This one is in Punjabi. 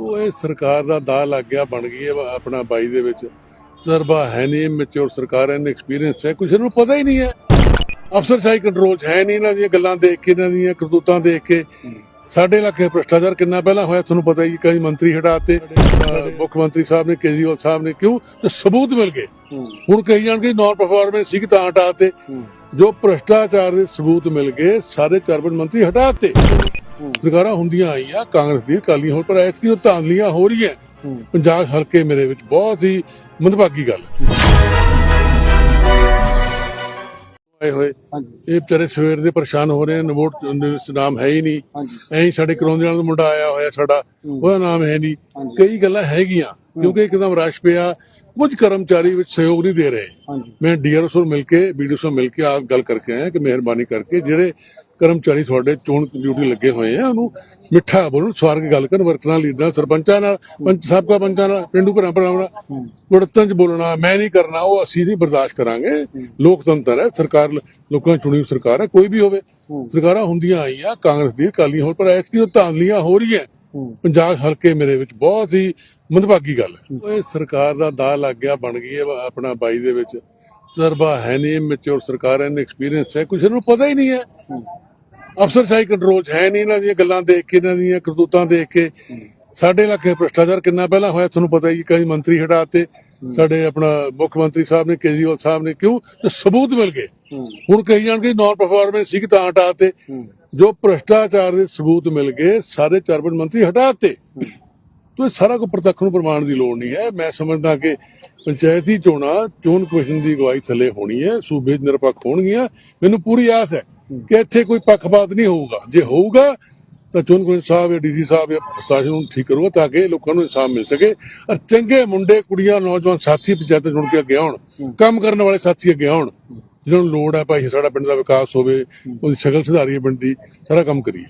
ਉਹ ਇਹ ਸਰਕਾਰ ਦਾ ਦਾ ਲੱਗ ਗਿਆ ਬਣ ਗਈ ਹੈ ਆਪਣਾ 22 ਦੇ ਵਿੱਚ। ਤਜਰਬਾ ਹੈ ਨਹੀਂ ਮੈਚੁਰ ਸਰਕਾਰ ਹੈ ਐਕਸਪੀਰੀਅੰਸ ਹੈ ਕੁਝ ਨੂੰ ਪਤਾ ਹੀ ਨਹੀਂ ਹੈ। ਅਫਸਰਸ਼ਾਹੀ ਕੰਟਰੋਲ 'ਚ ਹੈ ਨਹੀਂ ਇਹਨਾਂ ਦੀਆਂ ਗੱਲਾਂ ਦੇਖ ਕੇ ਇਹਨਾਂ ਦੀਆਂ ਕਰਤੂਤਾਂ ਦੇਖ ਕੇ। ਸਾਡੇ ਇਲਾਕੇ ਭ੍ਰਿਸ਼ਟਾਚਾਰ ਕਿੰਨਾ ਪਹਿਲਾਂ ਹੋਇਆ ਤੁਹਾਨੂੰ ਪਤਾ ਹੀ ਕਈ ਮੰਤਰੀ ਹਟਾਤੇ ਮੁੱਖ ਮੰਤਰੀ ਸਾਹਿਬ ਨੇ ਕੇਜਰੀਵਾਲ ਸਾਹਿਬ ਨੇ ਕਿਉਂ? ਸਬੂਤ ਮਿਲ ਗਏ। ਹੁਣ ਕਹੀ ਜਾਣਗੇ ਨਾਨ ਪਰਫਾਰਮੈਂਸ ਸੀ ਕਿ ਤਾਂ ਹਟਾਤੇ ਜੋ ਭ੍ਰਿਸ਼ਟਾਚਾਰ ਦੇ ਸਬੂਤ ਮਿਲ ਗਏ ਸਾਰੇ ਚਾਰਬਨ ਮੰਤਰੀ ਹਟਾਤੇ ਸਰਕਾਰਾਂ ਹੁੰਦੀਆਂ ਆਈਆਂ ਕਾਂਗਰਸ ਦੀ ਅਕਾਲੀ ਹੋਣ ਪਰ ਐਤਕੀ ਉਹ ਧਾਂਦਲੀਆਂ ਹੋ ਰਹੀਆਂ? ਪੰਜਾਬ ਹਲਕੇ ਮੇਰੇ ਵਿੱਚ ਬਹੁਤ ਹੀ ਮੰਦਭਾਗੀ ਗੱਲ। ਆਏ ਹੋਏ ਇਹ ਵਿਚਾਰੇ ਸਵੇਰ ਦੇ ਪਰੇਸ਼ਾਨ ਹੋ ਰਹੇ ਨੇ ਨਵੋਟ ਨਾਮ ਹੈ ਹੀ ਨਹੀਂ। ਐਂ ਸਾਡੇ ਕਰੋਂਦੇ ਵਾਲਾ ਮੁੰਡਾ ਆਇਆ ਹੋਇਆ ਸਾਡਾ ਉਹਦਾ ਨਾਮ ਹੈ ਨਹੀਂ। ਕਈ ਗੱਲਾਂ ਹੈਗੀਆਂ ਕਿਉਂਕਿ ਇੱਕਦਮ ਰਸ਼ ਪਿਆ ਕੁਝ ਕਰਮਚਾਰੀ ਵਿੱਚ ਸਹਿਯੋਗ ਨਹੀਂ ਦੇ ਰਹੇ। ਮੈਂ ਡੀਆਰਐਸ ਨੂੰ ਮਿਲ ਕੇ ਬੀਡੀਓ ਨੂੰ ਮਿਲ ਕੇ ਆਪ ਗੱਲ ਕਰਕੇ ਆਇਆ ਕਿ ਮਿਹਰਬਾਨੀ ਕਰਕੇ ਜਿਹੜੇ ਕਰਮਚਾਰੀ ਤੁਹਾਡੇ ਚੋਣ ਡਿਊਟੀ ਲੱਗੇ ਹੋਏ ਆ ਉਹਨੂੰ ਮਿੱਠਾ ਬੋਲਣ ਸਵਾਰ ਕੇ ਗੱਲ ਕਰਨ ਵਰਕਰਾਂ ਲੀਡਰਾਂ ਸਰਪੰਚਾਂ ਨਾਲ ਪੰਚ ਸਾਬਕਾ ਪੰਚਾਂ ਨਾਲ ਪਿੰਡੂ ਘਰਾਂ ਭਰਾਵਾਂ ਨਾਲ ਗੁੜਤਨ ਚ ਬੋਲਣਾ ਮੈਂ ਨਹੀਂ ਕਰਨਾ ਉਹ ਅਸੀਂ ਨਹੀਂ ਬਰਦਾਸ਼ਤ ਕਰਾਂਗੇ। ਲੋਕਤੰਤਰ ਹੈ ਸਰਕਾਰ ਲੋਕਾਂ ਦੀ ਚੁਣੀ ਸਰਕਾਰ ਹੈ ਕੋਈ ਵੀ ਹੋਵੇ। ਸਰਕਾਰਾਂ ਹੁੰਦੀਆਂ ਆਈਆਂ ਕਾਂਗਰਸ ਦੀ ਅਕਾਲੀ ਹੋਣ ਪਰ ਐਤਕੀ ਉਹ ਧਾਂਦਲੀਆਂ ਹੋ ਰਹੀਆਂ। ਪੰਜਾਬ ਹਲਕੇ ਮੇਰੇ ਵਿੱਚ ਬਹੁਤ ਹੀ ਮੰਦਭਾਗੀ ਗੱਲ ਹੈ। ਉਹ ਸਰਕਾਰ ਦਾ ਦਾ ਲੱਗ ਗਿਆ ਬਣ ਗਈ ਹੈ ਆਪਣਾ 22 ਦੇ ਵਿੱਚ ਤਜਰਬਾ ਹੈ ਨਹੀਂ ਮੈਚੁਰ ਸਰਕਾਰ ਹੈ ਐਕਸਪੀਰੀਅੰਸ ਹੈ ਕੁਝ ਨੂੰ ਪਤਾ ਹੀ ਨਹੀਂ ਹੈ। ਅਫਸਰਸ਼ਾਹੀ ਕੰਟਰੋਲ 'ਚ ਹੈ ਨਹੀਂ ਇਹਨਾਂ ਦੀਆਂ ਗੱਲਾਂ ਦੇਖ ਕੇ ਇਹਨਾਂ ਦੀਆਂ ਕਰਤੂਤਾਂ ਦੇਖ ਕੇ। ਸਾਡੇ ਇਲਾਕੇ ਭ੍ਰਿਸ਼ਟਾਚਾਰ ਕਿੰਨਾ ਪਹਿਲਾਂ ਹੋਇਆ ਤੁਹਾਨੂੰ ਪਤਾ ਹੀ ਕਈ ਮੰਤਰੀ ਹਟਾਤੇ ਸਾਡੇ ਆਪਣਾ ਮੁੱਖ ਮੰਤਰੀ ਸਾਹਿਬ ਨੇ ਕੇਜਰੀਵਾਲ ਸਾਹਿਬ ਨੇ ਕਿਉਂ? ਸਬੂਤ ਮਿਲ ਗਏ। ਹੁਣ ਕਹੀ ਜਾਣਗੇ ਨਾਨ ਪਰਫਾਰਮੈਂਸ ਸੀ ਕਿ ਤਾਂ ਹਟਾਤੇ। ਜੋ ਭ੍ਰਿਸ਼ਟਾਚਾਰ ਦੇ ਸਬੂਤ ਮਿਲ ਗਏ ਸਾਰੇ ਚਾਰਬਨ ਮੰਤਰੀ ਹਟਾਤੇ। ਤੋ ਇਹ ਸਾਰਾ ਕੋ ਪ੍ਰਤੱਖ ਨੂੰ ਪ੍ਰਮਾਣ ਦੀ ਲੋੜ ਨਹੀਂ ਹੈ। ਮੈਂ ਸਮਝਦਾ ਕਿ ਪੰਚਾਇਤੀ ਚੋਣਾਂ ਚੋਣ ਕਮਿਸ਼ਨ ਦੀ ਅਗਵਾਈ ਥੱਲੇ ਹੋਣੀ ਹੈ ਸੂਬੇ 'ਚ ਨਿਰਪੱਖ ਹੋਣਗੀਆਂ। ਮੈਨੂੰ ਪੂਰੀ ਆਸ ਹੈ ਕਿ ਇੱਥੇ ਕੋਈ ਪੱਖਪਾਤ ਨਹੀਂ ਹੋਊਗਾ। ਜੇ ਹੋਊਗਾ ਤਾਂ ਚੋਣ ਕਮਿਸ਼ਨ ਸਾਹਿਬ ਜਾਂ ਡੀਸੀ ਸਾਹਿਬ ਜਾਂ ਪ੍ਰਸ਼ਾਸਨ ਨੂੰ ਠੀਕ ਕਰੂਗਾ ਤਾਂ ਕਿ ਲੋਕਾਂ ਨੂੰ ਇਨਸਾਫ ਮਿਲ ਸਕੇ। ਔਰ ਚੰਗੇ ਮੁੰਡੇ ਕੁੜੀਆਂ ਨੌਜਵਾਨ ਸਾਥੀ ਪੰਚਾਇਤਾਂ ਚੁਣ ਕੇ ਅੱਗੇ ਆਉਣ। ਕੰਮ ਕਰਨ ਵਾਲੇ ਸਾਥੀ ਅੱਗੇ ਆਉਣ। ਜਿਹਨਾਂ ਨੂੰ ਲੋੜ ਹੈ ਭਾਈ ਸਾਡਾ ਪਿੰਡ ਦਾ ਵਿਕਾਸ ਹੋਵੇ ਉਹਦੀ ਸ਼ਕਲ ਸੁਧਾਰੀਏ ਪਿੰਡ ਦੀ ਸਾਰਾ ਕੰਮ ਕਰੀਏ।